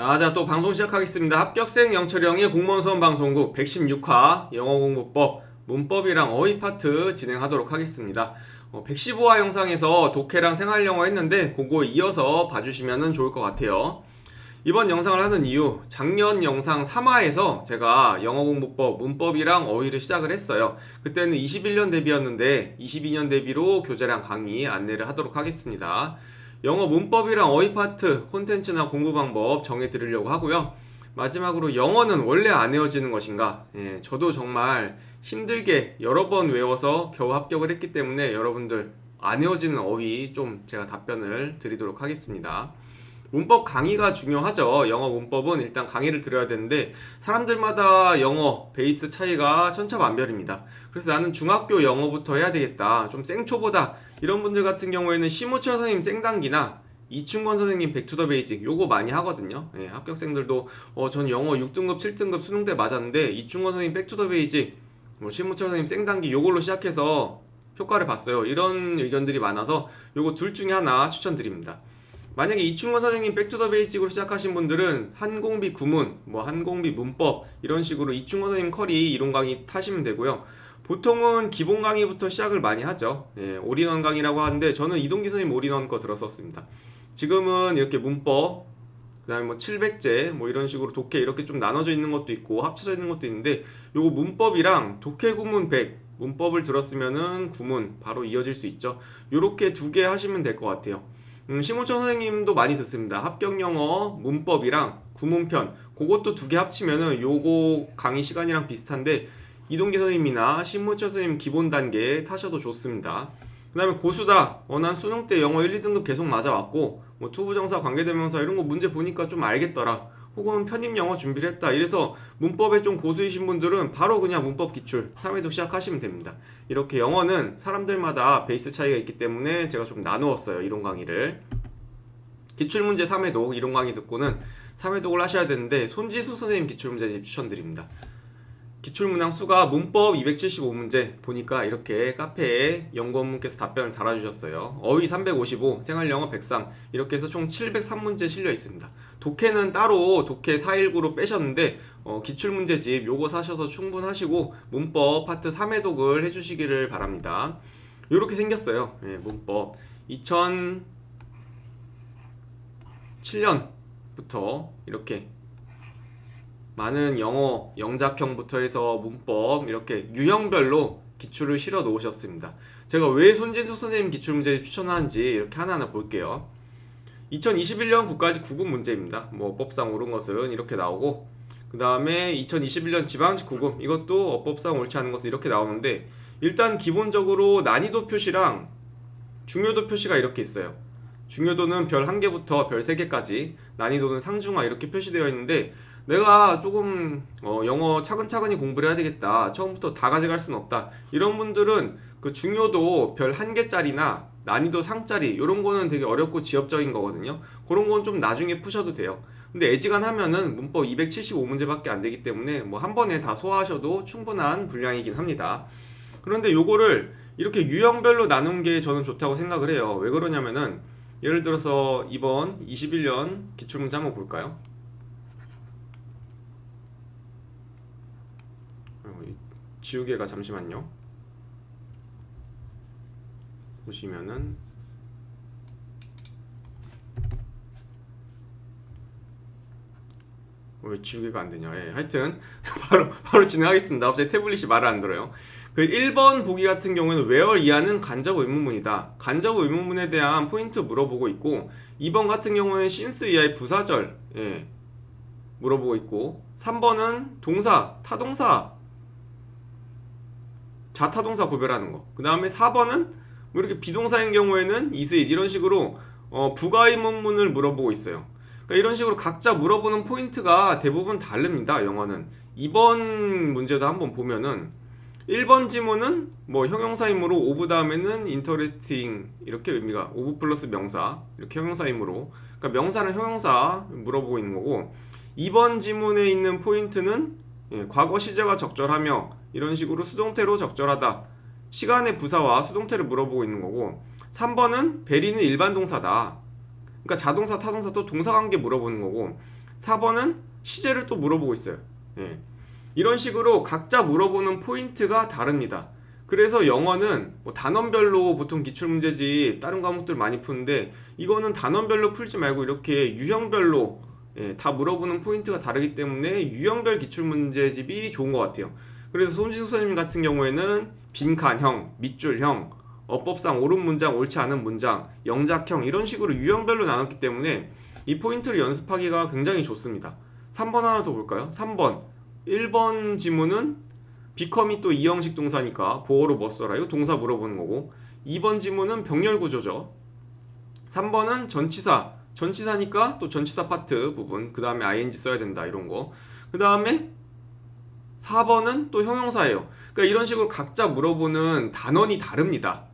자, 자, 또 방송 시작하겠습니다. 합격생 영철형의 공무원 수험 방송국 116화 영어 공부법 문법이랑 어휘 파트 진행하도록 하겠습니다. 어, 115화 영상에서 독해랑 생활 영어 했는데 그거 이어서 봐주시면 좋을 것 같아요. 이번 영상을 하는 이유, 작년 영상 3화에서 제가 영어 공부법, 문법이랑 어휘를 시작을 했어요. 그때는 21년 대비였는데 22년 대비로 교재랑 강의 안내를 하도록 하겠습니다. 영어 문법이랑 어휘 파트, 콘텐츠나 공부 방법 정해 드리려고 하고요. 마지막으로 영어는 원래 안 외워지는 것인가? 예, 저도 정말 힘들게 여러 번 외워서 겨우 합격을 했기 때문에 여러분들 안 외워지는 어휘 좀 제가 답변을 드리도록 하겠습니다. 문법 강의가 중요하죠. 영어 문법은 일단 강의를 들어야 되는데 사람들마다 영어 베이스 차이가 천차만별입니다. 그래서 나는 중학교 영어부터 해야 되겠다. 좀 생초보다 이런 분들 같은 경우에는 심우철 선생님 생단기나 이충권 선생님 백투더 베이직 요거 많이 하거든요. 예, 합격생들도 어, 전 영어 6등급, 7등급 수능 때 맞았는데 이충권 선생님 백투더 베이직, 뭐 심우철 선생님 생단기 요걸로 시작해서 효과를 봤어요. 이런 의견들이 많아서 요거 둘 중에 하나 추천드립니다. 만약에 이충건 선생님 백투더 베이직으로 시작하신 분들은 한공비 구문, 뭐 한공비 문법 이런 식으로 이충건 선생님 커리 이론 강의 타시면 되고요. 보통은 기본 강의부터 시작을 많이 하죠. 예, 올인원 강의라고 하는데 저는 이동기 선생님 올인원 거 들었었습니다. 지금은 이렇게 문법, 그다음에 뭐 700제 뭐 이런 식으로 독해 이렇게 좀 나눠져 있는 것도 있고 합쳐져 있는 것도 있는데 요거 문법이랑 독해 구문 100 문법을 들었으면은 구문 바로 이어질 수 있죠. 요렇게 두 개 하시면 될 것 같아요. 음, 심호천 선생님도 많이 듣습니다. 합격 영어 문법이랑 구문편 그것도 두 개 합치면은 요거 강의 시간이랑 비슷한데 이동기 선생님이나 심호천 선생님 기본 단계 타셔도 좋습니다. 그 다음에 고수다. 어, 난 수능 때 영어 1, 2등급 계속 맞아왔고, 뭐 투부정사, 관계대명사 이런 거 문제 보니까 좀 알겠더라. 혹은 편입 영어 준비를 했다. 이래서 문법에 좀 고수이신 분들은 바로 그냥 문법 기출 3회도 시작하시면 됩니다. 이렇게 영어는 사람들마다 베이스 차이가 있기 때문에 제가 좀 나누었어요. 이론 강의를. 기출문제 3회독 이론 강의 듣고는 3회독을 하셔야 되는데 손지수 선생님 기출문제집 추천드립니다. 기출문항 수가 문법 275문제 보니까 이렇게 카페에 연구원분께서 답변을 달아주셨어요. 어휘 355, 생활영어 103 이렇게 해서 총 703문제 실려 있습니다. 독해는 따로 독해 419로 빼셨는데 어, 기출문제집 요거 사셔서 충분하시고 문법 파트 3회독을 해주시기를 바랍니다. 이렇게 생겼어요. 예, 문법 2007년부터 이렇게 많은 영어 영작형부터 해서 문법 이렇게 유형별로 기출을 실어 놓으셨습니다. 제가 왜 손진수 선생님 기출 문제 추천하는지 이렇게 하나하나 볼게요. 2021년 국가직 구급 문제입니다. 뭐 법상 옳은 것은 이렇게 나오고 그 다음에 2021년 지방직 구급 이것도 어법상 옳지 않은 것은 이렇게 나오는데 일단 기본적으로 난이도 표시랑 중요도 표시가 이렇게 있어요. 중요도는 별 1개부터 별 3개까지 난이도는 상중하 이렇게 표시되어 있는데 내가 조금 어, 영어 차근차근히 공부를 해야 되겠다. 처음부터 다 가져갈 수는 없다. 이런 분들은 그 중요도 별 한 개짜리나 난이도 상짜리 이런 거는 되게 어렵고 지엽적인 거거든요. 그런 건 좀 나중에 푸셔도 돼요. 근데 애지간하면은 문법 275문제밖에 안 되기 때문에 뭐 한 번에 다 소화하셔도 충분한 분량이긴 합니다. 그런데 요거를 이렇게 유형별로 나눈 게 저는 좋다고 생각을 해요. 왜 그러냐면은 예를 들어서 이번 21년 기출문제 한번 볼까요? 어, 이 지우개가 잠시만요. 보시면은 어, 왜 지우개가 안 되냐? 예, 하여튼 바로 바로 진행하겠습니다. 갑자기 태블릿이 말을 안 들어요. 그 1번 보기 같은 경우에는 where 이하는 간접 의문문이다. 간접 의문문에 대한 포인트 물어보고 있고 2번 같은 경우에는 since 이하의 부사절 예, 물어보고 있고 3번은 동사, 타동사 자타동사 구별하는 거. 그 다음에 4번은 뭐 이렇게 비동사인 경우에는 it 이런 식으로 어, 부가의 문문을 물어보고 있어요. 그러니까 이런 식으로 각자 물어보는 포인트가 대부분 다릅니다. 영어는 2번 문제도 한번 보면은 1번 지문은 뭐 형용사이므로 오브 다음에는 interesting 이렇게 의미가 오브 플러스 명사 이렇게 형용사이므로 그러니까 명사는 형용사 물어보고 있는 거고 2번 지문에 있는 포인트는 예, 과거 시제가 적절하며 이런 식으로 수동태로 적절하다. 시간의 부사와 수동태를 물어보고 있는 거고 3번은 베리는 일반 동사다. 그러니까 자동사, 타동사 또 동사 관계 물어보는 거고 4번은 시제를 또 물어보고 있어요. 예. 이런 식으로 각자 물어보는 포인트가 다릅니다. 그래서 영어는 뭐 단원별로 보통 기출문제집 다른 과목들 많이 푸는데 이거는 단원별로 풀지 말고 이렇게 유형별로 예, 다 물어보는 포인트가 다르기 때문에 유형별 기출문제집이 좋은 것 같아요. 그래서 손진수 선생님 같은 경우에는 빈칸형, 밑줄형, 어법상 옳은 문장, 옳지 않은 문장, 영작형 이런 식으로 유형별로 나눴기 때문에 이 포인트를 연습하기가 굉장히 좋습니다. 3번 하나 더 볼까요? 3번 1번 지문은 비컴이 또 이형식 동사니까 보어로 뭐 써라 이거 동사 물어보는 거고 2번 지문은 병렬 구조죠. 3번은 전치사 전치사니까 또 전치사 파트 부분 그 다음에 ing 써야 된다 이런 거. 그 다음에 4번은 또 형용사예요. 그러니까 이런 식으로 각자 물어보는 단원이 다릅니다.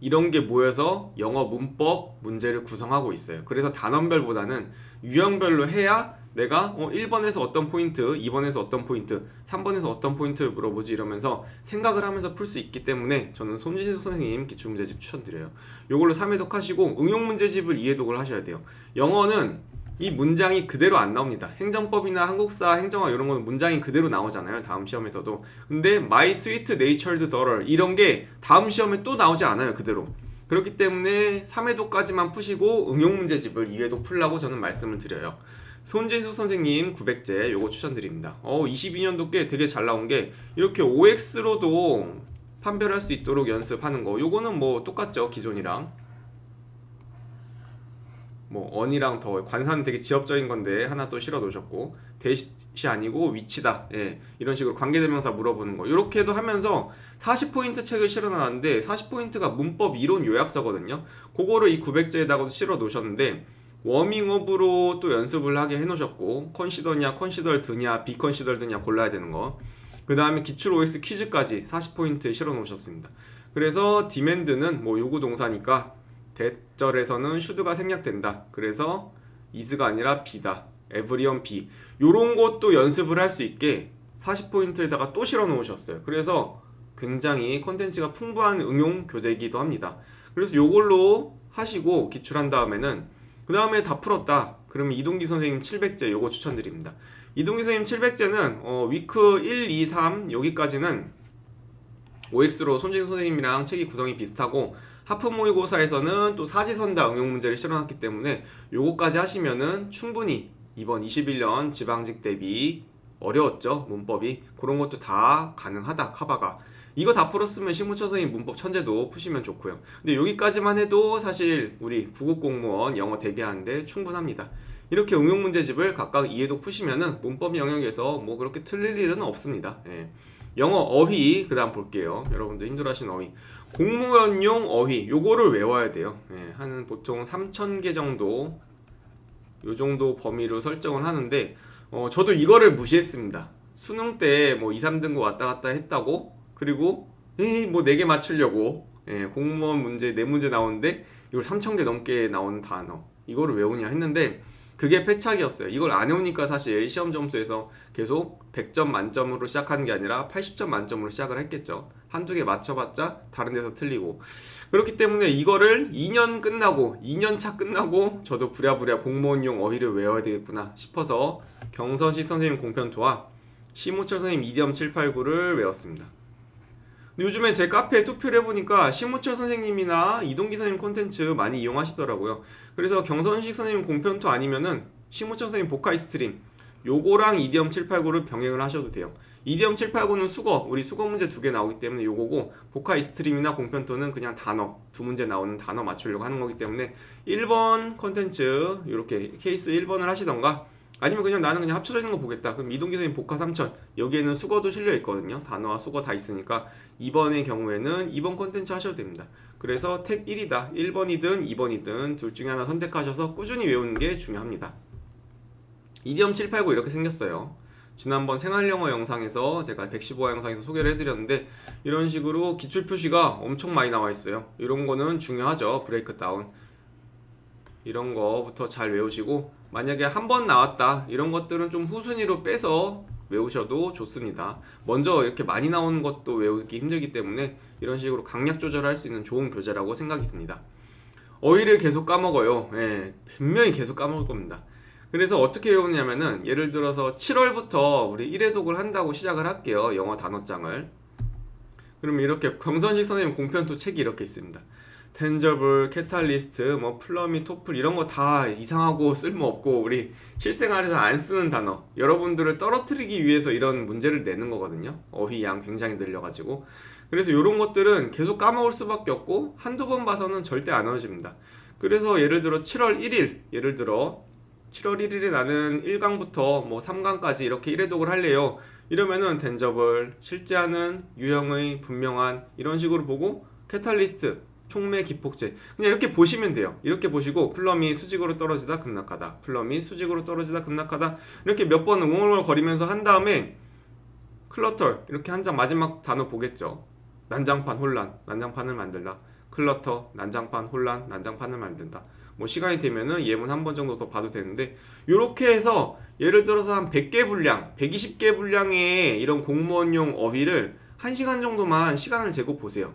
이런 게 모여서 영어 문법 문제를 구성하고 있어요. 그래서 단원별보다는 유형별로 해야 내가 어 1번에서 어떤 포인트, 2번에서 어떤 포인트, 3번에서 어떤 포인트를 물어보지 이러면서 생각을 하면서 풀 수 있기 때문에 저는 손진수 선생님 기출문제집 추천드려요. 요걸로 3회독 하시고 응용문제집을 2회독을 하셔야 돼요. 영어는 이 문장이 그대로 안 나옵니다. 행정법이나 한국사, 행정학 이런 거는 문장이 그대로 나오잖아요. 다음 시험에서도. 근데 my sweet natured daughter 이런 게 다음 시험에 또 나오지 않아요. 그대로. 그렇기 때문에 3회독까지만 푸시고 응용 문제집을 2회독 풀라고 저는 말씀을 드려요. 손진수 선생님 900제 요거 추천드립니다. 어 22년도 꽤 되게 잘 나온 게 이렇게 OX로도 판별할 수 있도록 연습하는 거. 요거는 뭐 똑같죠. 기존이랑. 뭐 언이랑 더 관사는 되게 지엽적인 건데 하나 또 실어 놓으셨고 대시 아니고 위치다. 예 이런 식으로 관계대명사 물어보는 거. 이렇게도 하면서 40포인트 책을 실어 놨는데 40포인트가 문법 이론 요약서거든요. 그거를 이 900제에다가도 실어 놓으셨는데 워밍업으로 또 연습을 하게 해 놓으셨고 컨시더냐 컨시더드냐 비컨시더드냐 골라야 되는 거그 다음에 기출 OX 퀴즈까지 40포인트에 실어 놓으셨습니다. 그래서 디맨드는 뭐 요구 동사니까 대절에서는 슈드가 생략된다. 그래서 이스가 아니라 비다. 에브리언 비. 요런 것도 연습을 할 수 있게 40포인트에다가 또 실어 놓으셨어요. 그래서 굉장히 컨텐츠가 풍부한 응용 교재이기도 합니다. 그래서 요걸로 하시고 기출한 다음에는 그 다음에 다 풀었다. 그러면 이동기 선생님 700제 요거 추천드립니다. 이동기 선생님 700제는 어, 위크 1, 2, 3 여기까지는 OX로 손진 선생님이랑 책이 구성이 비슷하고 하프 모의고사에서는 또 사지선다 응용 문제를 실어놨기 때문에 요거까지 하시면은 충분히 이번 21년 지방직 대비 어려웠죠 문법이. 그런 것도 다 가능하다 카바가. 이거 다 풀었으면 선생님 문법 천재도 푸시면 좋고요. 근데 여기까지만 해도 사실 우리 구급 공무원 영어 대비하는데 충분합니다. 이렇게 응용 문제집을 각각 이해도 푸시면은 문법 영역에서 뭐 그렇게 틀릴 일은 없습니다. 예. 영어 어휘 그 다음 볼게요. 여러분들 힘들어하시는 어휘 공무원용 어휘 요거를 외워야 돼요. 예, 한 보통 3,000개 정도 요 정도 범위로 설정을 하는데 어, 저도 이거를 무시했습니다. 수능 때 뭐 2, 3등급 왔다 갔다 했다고 그리고 뭐 4개 맞추려고 예, 공무원 문제 4문제 나오는데 이걸 3,000개 넘게 나온 단어 이거를 외우냐 했는데 그게 패착이었어요. 이걸 안 해오니까 사실 시험 점수에서 계속 100점 만점으로 시작하는 게 아니라 80점 만점으로 시작을 했겠죠. 한두 개 맞춰봤자 다른 데서 틀리고. 그렇기 때문에 이거를 2년 끝나고, 2년 차 끝나고 저도 부랴부랴 공무원용 어휘를 외워야 되겠구나 싶어서 경선식 선생님 공편토와 심우철 선생님 이디엄 789를 외웠습니다. 요즘에 제 카페에 투표를 해보니까 심우철 선생님이나 이동기 선생님 콘텐츠 많이 이용하시더라고요. 그래서 경선식 선생님 공편토 아니면은 심우철 선생님 보카이 스트림 요거랑 이디엄 789를 병행을 하셔도 돼요. 이디엄 789는 수거, 우리 수거 문제 두 개 나오기 때문에 요거고 보카 익스트림이나 공편토는 그냥 단어, 두 문제 나오는 단어 맞추려고 하는 거기 때문에 1번 컨텐츠 이렇게 케이스 1번을 하시던가 아니면 그냥 나는 그냥 합쳐져 있는 거 보겠다. 그럼 이동기 선생님 복화 3000 여기에는 수거도 실려 있거든요. 단어와 수거 다 있으니까 2번의 경우에는 2번 컨텐츠 하셔도 됩니다. 그래서 택 1이다. 1번이든 2번이든 둘 중에 하나 선택하셔서 꾸준히 외우는 게 중요합니다. 이디엄 789 이렇게 생겼어요. 지난번 생활영어 영상에서 제가 115화 영상에서 소개를 해드렸는데 이런 식으로 기출 표시가 엄청 많이 나와 있어요. 이런 거는 중요하죠. 브레이크 다운. 이런 거부터 잘 외우시고 만약에 한 번 나왔다 이런 것들은 좀 후순위로 빼서 외우셔도 좋습니다. 먼저 이렇게 많이 나오는 것도 외우기 힘들기 때문에 이런 식으로 강약 조절할 수 있는 좋은 교재라고 생각이 듭니다. 어휘를 계속 까먹어요. 예, 분명히 계속 까먹을 겁니다. 그래서 어떻게 외우냐면은 예를 들어서 7월부터 우리 1회 독을 한다고 시작을 할게요. 영어 단어장을. 그러면 이렇게 경선식 선생님 공편토 책이 이렇게 있습니다. 텐저블, 캐탈리스트, 뭐 플러미, 토플 이런 거 다 이상하고 쓸모없고 우리 실생활에서 안 쓰는 단어 여러분들을 떨어뜨리기 위해서 이런 문제를 내는 거거든요. 어휘 양 굉장히 늘려가지고 그래서 이런 것들은 계속 까먹을 수밖에 없고 한두 번 봐서는 절대 안 외워집니다. 그래서 예를 들어 7월 1일 예를 들어 7월 1일에 나는 1강부터 뭐 3강까지 이렇게 1회 독을 할래요. 이러면은 덴저블, 실제하는, 유형의, 분명한 이런 식으로 보고 캐탈리스트, 촉매 기폭제 그냥 이렇게 보시면 돼요. 이렇게 보시고 플럼이 수직으로 떨어지다 급락하다. 플럼이 수직으로 떨어지다 급락하다. 이렇게 몇 번 웅얼웅얼 거리면서 한 다음에 클러터 이렇게 한 장 마지막 단어 보겠죠. 난장판 혼란, 난장판을 만들다. 클러터, 난장판 혼란, 난장판을 만든다. 뭐 시간이 되면은 예문 한 번 정도 더 봐도 되는데 이렇게 해서 예를 들어서 한 100개 분량, 120개 분량의 이런 공무원용 어휘를 1시간 정도만 시간을 재고 보세요.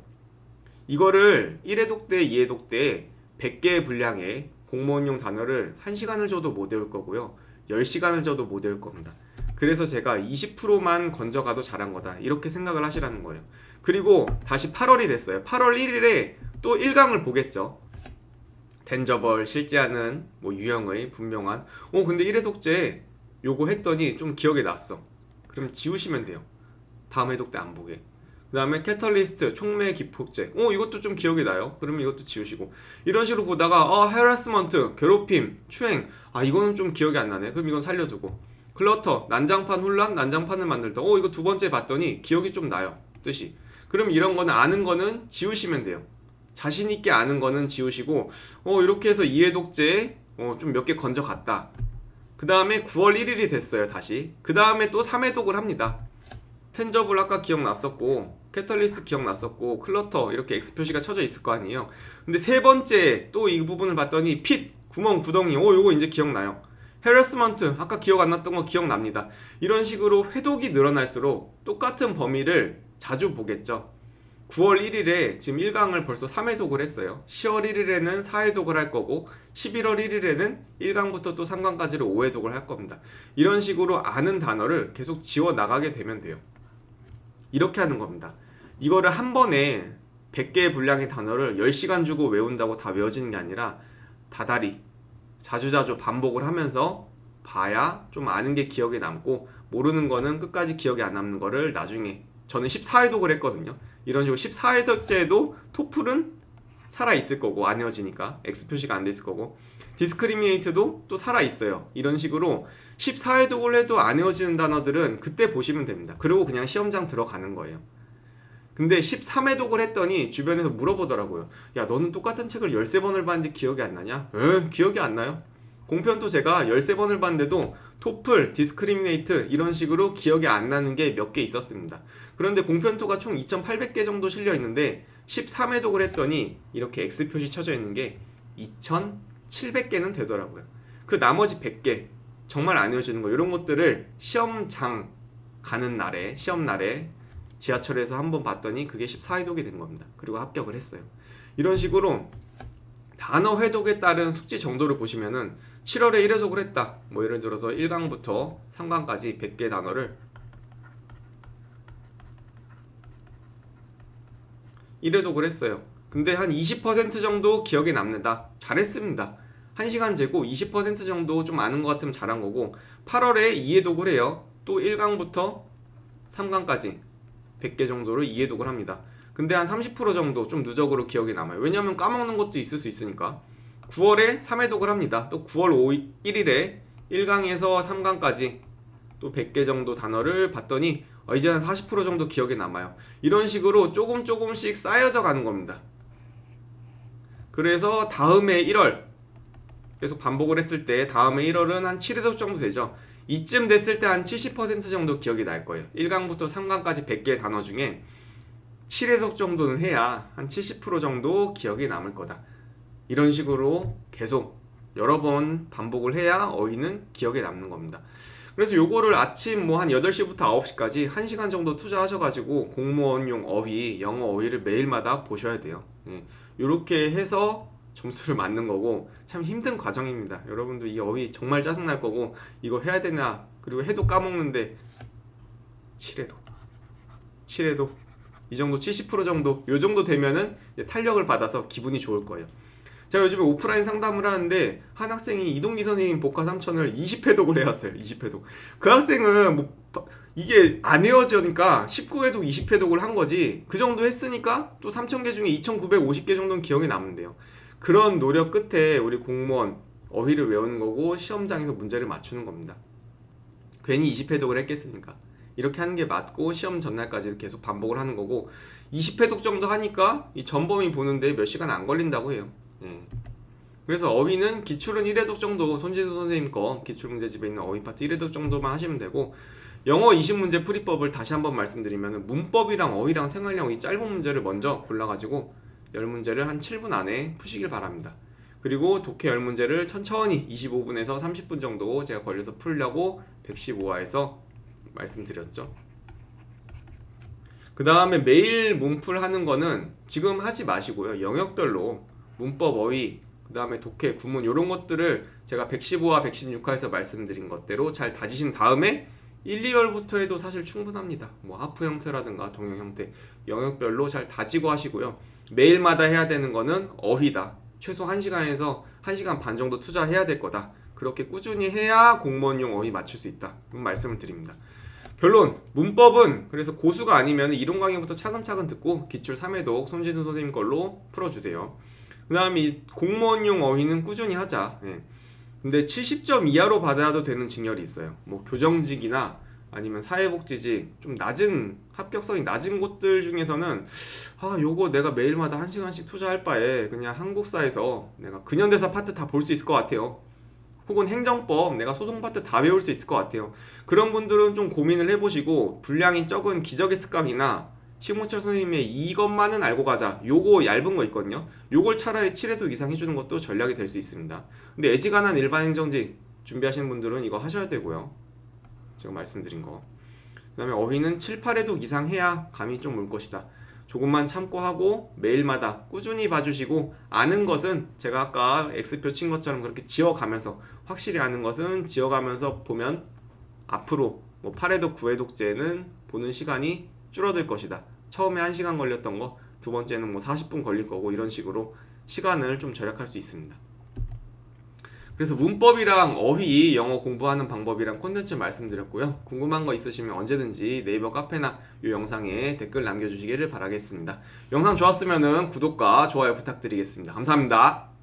이거를 1회독 때, 2회독 때 100개의 분량의 공무원용 단어를 1시간을 줘도 못 외울 거고요. 10시간을 줘도 못 외울 겁니다. 그래서 제가 20%만 건져가도 잘한 거다. 이렇게 생각을 하시라는 거예요. 그리고 다시 8월이 됐어요. 8월 1일에 또 1강을 보겠죠. 덴저벌, 실제하는, 뭐 유형의, 분명한. 어, 근데 1회 독재 요거 했더니 좀 기억에 났어. 그럼 지우시면 돼요. 다음 회독 때안 보게. 그 다음에 캐털리스트, 촉매 기폭제. 어, 이것도 좀 기억이 나요. 그러면 이것도 지우시고. 이런 식으로 보다가, 어, 헤라스먼트, 괴롭힘, 추행. 아, 이거는 좀 기억이 안 나네. 그럼 이건 살려두고. 클러터, 난장판 혼란, 난장판을 만들다. 어, 이거 두 번째 봤더니 기억이 좀 나요. 뜻이. 그럼 이런 거는 아는 거는 지우시면 돼요. 자신 있게 아는 거는 지우시고, 어, 이렇게 해서 이해 독재, 어, 좀 몇 개 건져 갔다. 그 다음에 9월 1일이 됐어요, 다시. 그 다음에 또 3회 독을 합니다. 텐저블 아까 기억났었고 캐털리스트 기억났었고 클러터 이렇게 X 표시가 쳐져 있을 거 아니에요. 근데 세 번째 또 이 부분을 봤더니 핏 구멍 구덩이 오 요거 이제 기억나요. 헤러스먼트 아까 기억 안 났던 거 기억납니다. 이런 식으로 회독이 늘어날수록 똑같은 범위를 자주 보겠죠. 9월 1일에 지금 1강을 벌써 3회 독을 했어요. 10월 1일에는 4회 독을 할 거고 11월 1일에는 1강부터 또 3강까지를 5회 독을 할 겁니다. 이런 식으로 아는 단어를 계속 지워 나가게 되면 돼요. 이렇게 하는 겁니다. 이거를 한 번에 100개의 분량의 단어를 10시간 주고 외운다고 다 외워지는 게 아니라 다달이 자주자주 반복을 하면서 봐야 좀 아는 게 기억에 남고 모르는 거는 끝까지 기억에 안 남는 거를 나중에 저는 14회 독을 했거든요. 이런 식으로 14회독제도 토플은 살아 있을 거고 안 외워지니까 X 표시가 안 돼 있을 거고 디스크리미네이트도 또 살아 있어요. 이런 식으로 14회독을 해도 안 외워지는 단어들은 그때 보시면 됩니다. 그리고 그냥 시험장 들어가는 거예요. 근데 13회독을 했더니 주변에서 물어보더라고요. 야, 너는 똑같은 책을 13번을 봤는데 기억이 안 나냐? 에, 기억이 안 나요. 공편도 제가 13번을 봤는데도 토플, 디스크리미네이트 이런 식으로 기억이 안 나는 게 몇 개 있었습니다. 그런데 공편토가 총 2,800개 정도 실려 있는데 13회독을 했더니 이렇게 X 표시 쳐져 있는 게 2,700개는 되더라고요. 그 나머지 100개 정말 안 외워지는 거 이런 것들을 시험장 가는 날에 시험 날에 지하철에서 한번 봤더니 그게 14회독이 된 겁니다. 그리고 합격을 했어요. 이런 식으로 단어 회독에 따른 숙지 정도를 보시면은 7월에 1회독을 했다. 뭐 예를 들어서 1강부터 3강까지 100개 단어를 1회독을 했어요. 근데 한 20% 정도 기억에 남는다. 잘했습니다. 1시간 재고 20% 정도 좀 아는 것 같으면 잘한 거고 8월에 2회독을 해요. 또 1강부터 3강까지 100개 정도를 2회독을 합니다. 근데 한 30% 정도 좀 누적으로 기억에 남아요. 왜냐면 까먹는 것도 있을 수 있으니까. 9월에 3회독을 합니다. 또 9월 5일, 1일에 1강에서 3강까지 또 100개 정도 단어를 봤더니 어, 이제 한 40% 정도 기억에 남아요. 이런 식으로 조금 조금씩 쌓여져 가는 겁니다. 그래서 다음에 1월 계속 반복을 했을 때 다음에 1월은 한 7회독 정도 되죠. 이쯤 됐을 때 한 70% 정도 기억이 날 거예요. 1강부터 3강까지 100개의 단어 중에 7회독 정도는 해야 한 70% 정도 기억이 남을 거다. 이런 식으로 계속 여러 번 반복을 해야 어휘는 기억에 남는 겁니다. 그래서 요거를 아침 뭐 한 8시부터 9시까지 1시간 정도 투자하셔가지고 공무원용 어휘, 영어 어휘를 매일마다 보셔야 돼요. 예. 요렇게 해서 점수를 맞는 거고 참 힘든 과정입니다. 여러분도 이 어휘 정말 짜증 날 거고 이거 해야 되나 그리고 해도 까먹는데 7회도 7회도 이 정도 70% 정도 요 정도 되면은 탄력을 받아서 기분이 좋을 거예요. 제가 요즘에 오프라인 상담을 하는데 한 학생이 이동기 선생님 복화 3천을 20회독을 해왔어요. 20회독. 그 학생은 뭐 바- 이게 안 헤어지니까 19회독, 20회독을 한 거지. 그 정도 했으니까 또 3,000개 중에 2,950개 정도는 기억에 남는데요. 그런 노력 끝에 우리 공무원 어휘를 외우는 거고 시험장에서 문제를 맞추는 겁니다. 괜히 20회독을 했겠습니까? 이렇게 하는 게 맞고 시험 전날까지 계속 반복을 하는 거고 20회독 정도 하니까 이 전범이 보는데 몇 시간 안 걸린다고 해요. 예. 그래서 어휘는 기출은 1회독 정도 손지수 선생님 거 기출 문제집에 있는 어휘 파트 1회독 정도만 하시면 되고 영어 20문제 풀이법을 다시 한번 말씀드리면 문법이랑 어휘랑 생활형 이 짧은 문제를 먼저 골라가지고 10문제를 한 7분 안에 푸시길 바랍니다. 그리고 독해 10문제를 천천히 25분에서 30분 정도 제가 걸려서 풀려고 115화에서 말씀드렸죠. 그 다음에 매일 문풀 하는 거는 지금 하지 마시고요. 영역별로 문법, 어휘, 그 다음에 독해, 구문 이런 것들을 제가 115화, 116화에서 말씀드린 것대로 잘 다지신 다음에 1, 2월부터 해도 사실 충분합니다. 뭐 하프 형태라든가 동영 형태 영역별로 잘 다지고 하시고요. 매일마다 해야 되는 거는 어휘다. 최소 1시간에서 1시간 반 정도 투자해야 될 거다. 그렇게 꾸준히 해야 공무원 용 어휘 맞출 수 있다. 말씀을 드립니다. 결론 문법은 그래서 고수가 아니면 이론 강의부터 차근차근 듣고 기출 3회독 손지순 선생님 걸로 풀어주세요. 그 다음에 이 공무원용 어휘는 꾸준히 하자. 예. 근데 70점 이하로 받아도 되는 직렬이 있어요. 뭐 교정직이나 아니면 사회복지직 좀 낮은 합격성이 낮은 곳들 중에서는 아 요거 내가 매일마다 한 시간씩 투자할 바에 그냥 한국사에서 내가 근현대사 파트 다 볼 수 있을 것 같아요. 혹은 행정법 내가 소송 파트 다 배울 수 있을 것 같아요. 그런 분들은 좀 고민을 해보시고 분량이 적은 기적의 특강이나 심우철 선생님의 이것만은 알고 가자. 요거 얇은 거 있거든요. 요걸 차라리 7회도 이상 해주는 것도 전략이 될 수 있습니다. 근데 애지간한 일반 행정직 준비하시는 분들은 이거 하셔야 되고요. 제가 말씀드린 거. 그 다음에 어휘는 7, 8회도 이상 해야 감이 좀 올 것이다. 조금만 참고 하고 매일마다 꾸준히 봐주시고 아는 것은 제가 아까 X표 친 것처럼 그렇게 지워가면서 확실히 아는 것은 지워가면서 보면 앞으로 뭐 8회독, 9회독제는 보는 시간이 줄어들 것이다. 처음에 1시간 걸렸던 거 두 번째는 뭐 40분 걸릴 거고 이런 식으로 시간을 좀 절약할 수 있습니다. 그래서 문법이랑 어휘 영어 공부하는 방법이랑 콘텐츠 말씀드렸고요. 궁금한 거 있으시면 언제든지 네이버 카페나 이 영상에 댓글 남겨주시기를 바라겠습니다. 영상 좋았으면 구독과 좋아요 부탁드리겠습니다. 감사합니다.